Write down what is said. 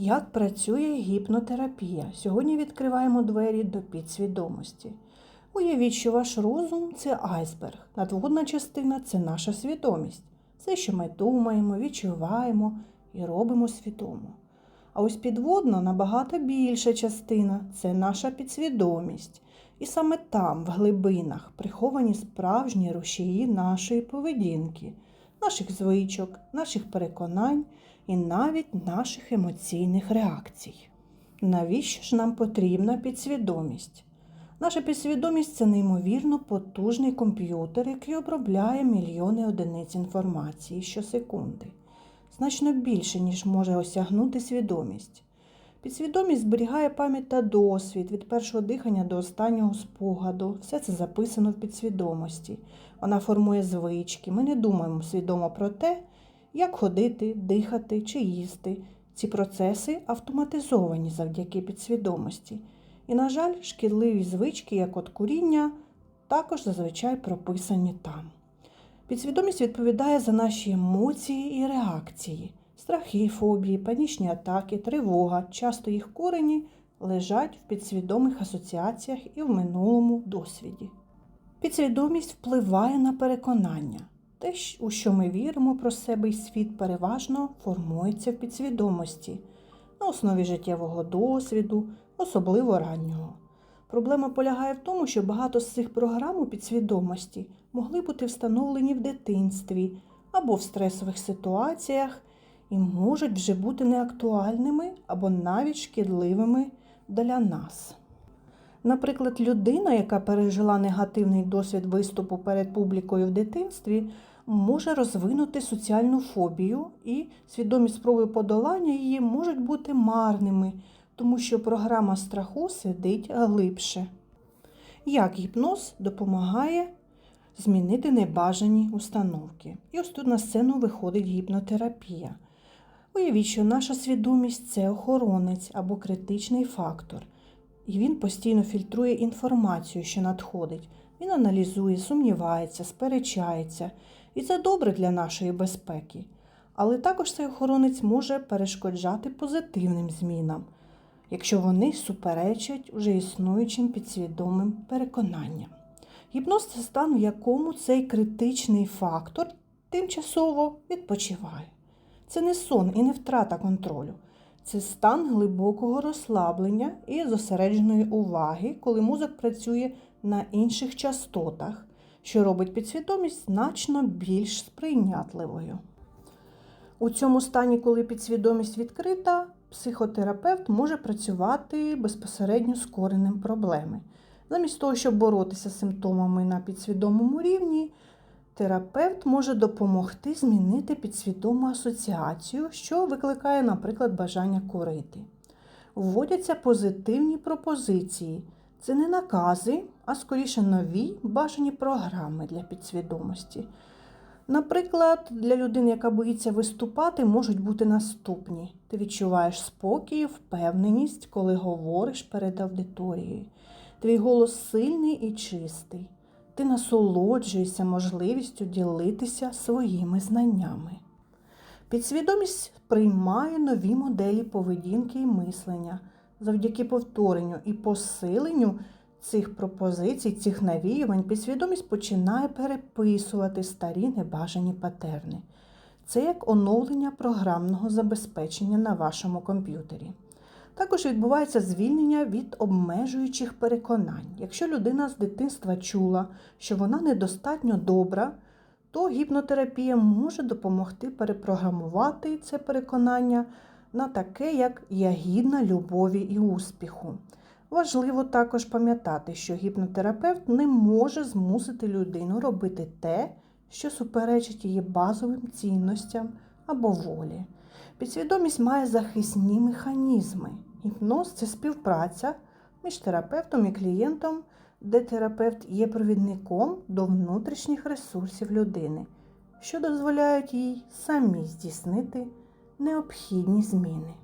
Як працює гіпнотерапія? Сьогодні відкриваємо двері до підсвідомості. Уявіть, що ваш розум це айсберг, надводна частина це наша свідомість. Все, що ми думаємо, відчуваємо і робимо свідомо. А ось підводна набагато більша частина це наша підсвідомість. І саме там, в глибинах, приховані справжні рушії нашої поведінки, наших звичок, наших переконань і навіть наших емоційних реакцій. Навіщо ж нам потрібна підсвідомість? Наша підсвідомість це неймовірно потужний комп'ютер, який обробляє мільйони одиниць інформації щосекунди. Значно більше, ніж може осягнути свідомість. Підсвідомість зберігає пам'ять та досвід від першого дихання до останнього спогаду. Все це записано в підсвідомості. Вона формує звички. Ми не думаємо свідомо про те, як ходити, дихати чи їсти. Ці процеси автоматизовані завдяки підсвідомості. І, на жаль, шкідливі звички, як от куріння, також зазвичай прописані там. Підсвідомість відповідає за наші емоції і реакції. Страхи, фобії, панічні атаки, тривога, часто їх корені лежать в підсвідомих асоціаціях і в минулому досвіді. Підсвідомість впливає на переконання. Те, у що ми віримо про себе і світ, переважно формується в підсвідомості на основі життєвого досвіду, особливо раннього. Проблема полягає в тому, що багато з цих програм у підсвідомості могли бути встановлені в дитинстві або в стресових ситуаціях і можуть вже бути неактуальними або навіть шкідливими для нас. Наприклад, людина, яка пережила негативний досвід виступу перед публікою в дитинстві, може розвинути соціальну фобію, і свідомі спроби подолання її можуть бути марними, тому що програма страху сидить глибше. Як гіпноз допомагає змінити небажані установки. І ось тут на сцену виходить гіпнотерапія. Уявіть, що наша свідомість це охоронець або критичний фактор, і він постійно фільтрує інформацію, що надходить. Він аналізує, сумнівається, сперечається, і це добре для нашої безпеки. Але також цей охоронець може перешкоджати позитивним змінам, якщо вони суперечать уже існуючим підсвідомим переконанням. Гіпноз це стан, в якому цей критичний фактор тимчасово відпочиває. Це не сон і не втрата контролю. Це стан глибокого розслаблення і зосередженої уваги, коли мозок працює на інших частотах, що робить підсвідомість значно більш сприйнятливою. У цьому стані, коли підсвідомість відкрита, психотерапевт може працювати безпосередньо з коренем проблеми. Замість того, щоб боротися з симптомами на підсвідомому рівні, терапевт може допомогти змінити підсвідому асоціацію, що викликає, наприклад, бажання курити. Вводяться позитивні пропозиції. Це не накази, а скоріше нові бажані програми для підсвідомості. Наприклад, для людини, яка боїться виступати, можуть бути наступні. Ти відчуваєш спокій, впевненість, коли говориш перед аудиторією. Твій голос сильний і чистий. Ти насолоджуєшся можливістю ділитися своїми знаннями. Підсвідомість приймає нові моделі поведінки і мислення завдяки повторенню і посиленню цих пропозицій, цих навіювань, підсвідомість починає переписувати старі небажані патерни. Це як оновлення програмного забезпечення на вашому комп'ютері. Також відбувається звільнення від обмежуючих переконань. Якщо людина з дитинства чула, що вона недостатньо добра, то гіпнотерапія може допомогти перепрограмувати це переконання на таке, як я гідна любові і успіху. Важливо також пам'ятати, що гіпнотерапевт не може змусити людину робити те, що суперечить її базовим цінностям або волі. Підсвідомість має захисні механізми. Гіпноз це співпраця між терапевтом і клієнтом, де терапевт є провідником до внутрішніх ресурсів людини, що дозволяють їй самі здійснити необхідні зміни.